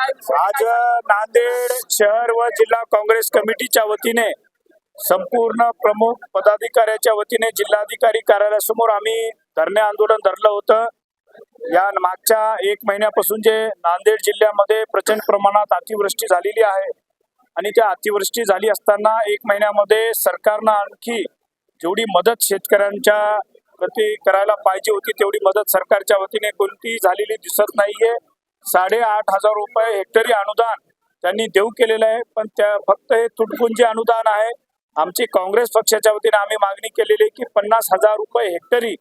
आज नांदेड शहर व जिल्हा काँग्रेस कमिटीच्या वतीने संपूर्ण प्रमुख पदाधिकाऱ्याच्या वतीने जिल्हाधिकारी कार्यालयासमोर आम्ही धरणे आंदोलन धरलं होतं. या मागच्या एक महिन्यापासून जे नांदेड जिल्ह्यामध्ये प्रचंड प्रमाणात अतिवृष्टी झालेली आहे आणि त्या अतिवृष्टी झाली असताना एक महिन्यामध्ये सरकारनं आणखी जेवढी मदत शेतकऱ्यांच्या प्रती करायला पाहिजे होती तेवढी मदत सरकारच्या वतीने कोणतीही झालेली दिसत नाहीये. साडेआठ हजार रुपये हेक्टरी अनुदान त्यांनी देऊ केलेलं आहे. पण त्या फक्त हे तुटपुंजी अनुदान आहे आमची काँग्रेस पक्षाच्या वतीने आम्ही मागणी केलेली आहे की पन्नास हजार रुपये हेक्टरी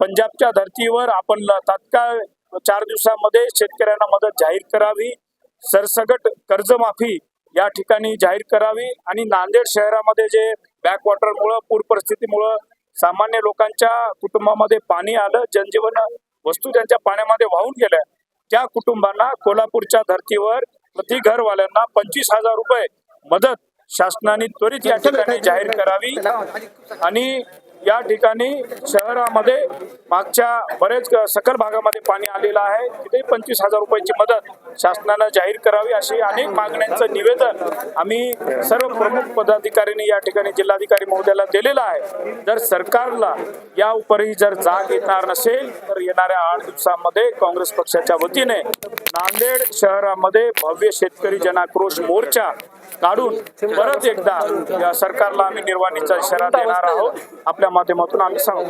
पंजाबच्या धर्तीवर आपण तात्काळ चार दिवसामध्ये शेतकऱ्यांना मदत जाहीर करावी. सरसगट कर्जमाफी या ठिकाणी जाहीर करावी. आणि नांदेड शहरामध्ये जे बॅकवॉटरमुळं पूर परिस्थितीमुळं सामान्य लोकांच्या कुटुंबामध्ये पाणी आलं जनजीवन वस्तू त्यांच्या पाण्यामध्ये वाहून गेल्या त्या कुटुंबांना कोल्हापूरच्या धर्तीवर प्रति घरवाल्यांना पंचवीस हजार रुपये मदत शासनाने त्वरित या ठिकाणी जाहीर करावी. आणि या ठिकाणी शहरामध्ये मागच्या बरेच सकल भागामध्ये पाणी आलेलं आहे. तिथे पंचवीस हजार रुपयाची मदत शासनानं जाहीर करावी अशी अनेक मागण्यांचं निवेदन आम्ही सर्व प्रमुख पदाधिकाऱ्यांनी या ठिकाणी जिल्हाधिकारी महोदयाला दिलेलं आहे. जर सरकारला या उपरही जर जाग येणार नसेल तर येणाऱ्या आठ दिवसांमध्ये काँग्रेस पक्षाच्या वतीने नांदेड शहरामध्ये भव्य शेतकरी जनाक्रोश मोर्चा काढून परत एकदा या सरकारला आम्ही निर्वाणीचा इशारा देणार आहोत आपल्या माध्यमातून आम्ही सांगू.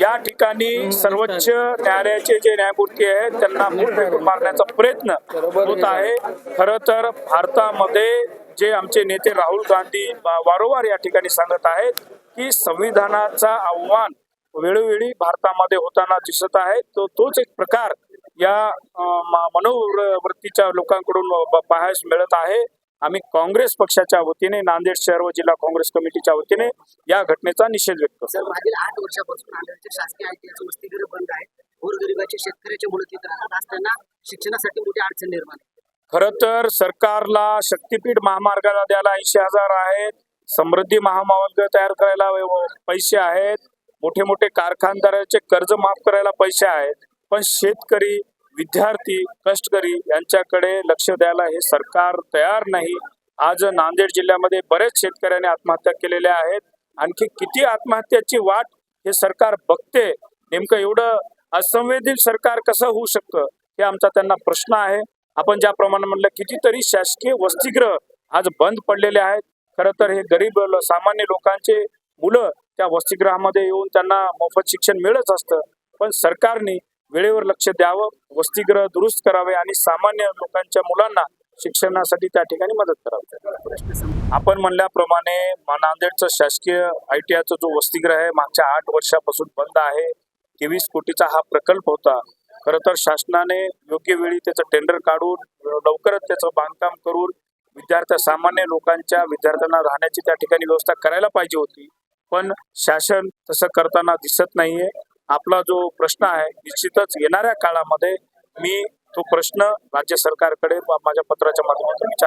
या ठिकाणी सर्वोच्च न्यायालयाचे जे न्यायमूर्ती आहेत त्यांना फेकून मारण्याचा प्रयत्न होत आहे. खर तर भारतामध्ये जे आमचे नेते राहुल गांधी वारंवार या ठिकाणी सांगत आहेत की संविधानाचा आव्हान वेळोवेळी भारतामध्ये होताना दिसत आहे. तो तोच एक प्रकार या मनोवृत्तीच्या लोकांकडून पाहायस मिळत आहे. आम्ही काँग्रेस पक्षाच्या वतीने नांदेड शहर व जिल्हा काँग्रेस कमिटीच्या वतीने या घटनेचा निषेध व्यक्त करतो. सर मागील आठ वर्षापासून नांदेडचे शासकीय आयटीआयचं वसतिगृह बंद आहे गोरगरिबाचे शेतकऱ्याच्या शिक्षणासाठी मोठी अडचण निर्माण खर तर सरकारला शक्तीपीठ महामार्गाला द्यायला ऐंशी हजार आहेत. समृद्धी महामार्ग तयार करायला पैसे आहेत. मोठे मोठे कारखानदाराचे कर्ज माफ करायला पैसे आहेत. पण शेतकरी विद्यार्थी कष्टकरी यांच्याकडे लक्ष द्यायला हे सरकार तयार नाही. आज नांदेड जिल्ह्यामध्ये बरेच शेतकऱ्यांनी आत्महत्या केलेल्या आहेत. आणखी किती आत्महत्याची वाट हे सरकार बघते? नेमकं एवढं असंवेदील सरकार कसं होऊ शकतं? हे आमचा त्यांना प्रश्न आहे. आपण ज्याप्रमाणे म्हणलं कितीतरी शासकीय वसतिगृह आज बंद पडलेले आहेत. खरं तर हे गरीब सामान्य लोकांचे मुलं त्या वसतिगृहामध्ये येऊन त्यांना मोफत शिक्षण मिळत असतं. पण सरकारने वेळेवर लक्ष द्यावं वसतिगृह दुरुस्त करावे आणि सामान्य लोकांच्या मुलांना शिक्षणासाठी त्या ठिकाणी मदत करावी. आपण म्हणल्याप्रमाणे मा- नांदेडचं शासकीय आय टी आयचं जो वसतिगृह आहे मागच्या आठ वर्षापासून बंद आहे. तेवीस कोटीचा हा प्रकल्प होता. खरं तर शासनाने योग्य वेळी त्याचं टेंडर काढून लवकरच त्याचं बांधकाम करून विद्यार्थ्या सामान्य लोकांच्या विद्यार्थ्यांना राहण्याची त्या ठिकाणी व्यवस्था करायला पाहिजे होती. पण शासन तसं करताना दिसत नाहीये. आपला जो प्रश्न आहे निश्चितच येणाऱ्या काळामध्ये मी तो प्रश्न राज्य सरकारकडे माझ्या पत्राच्या माध्यमातून विचार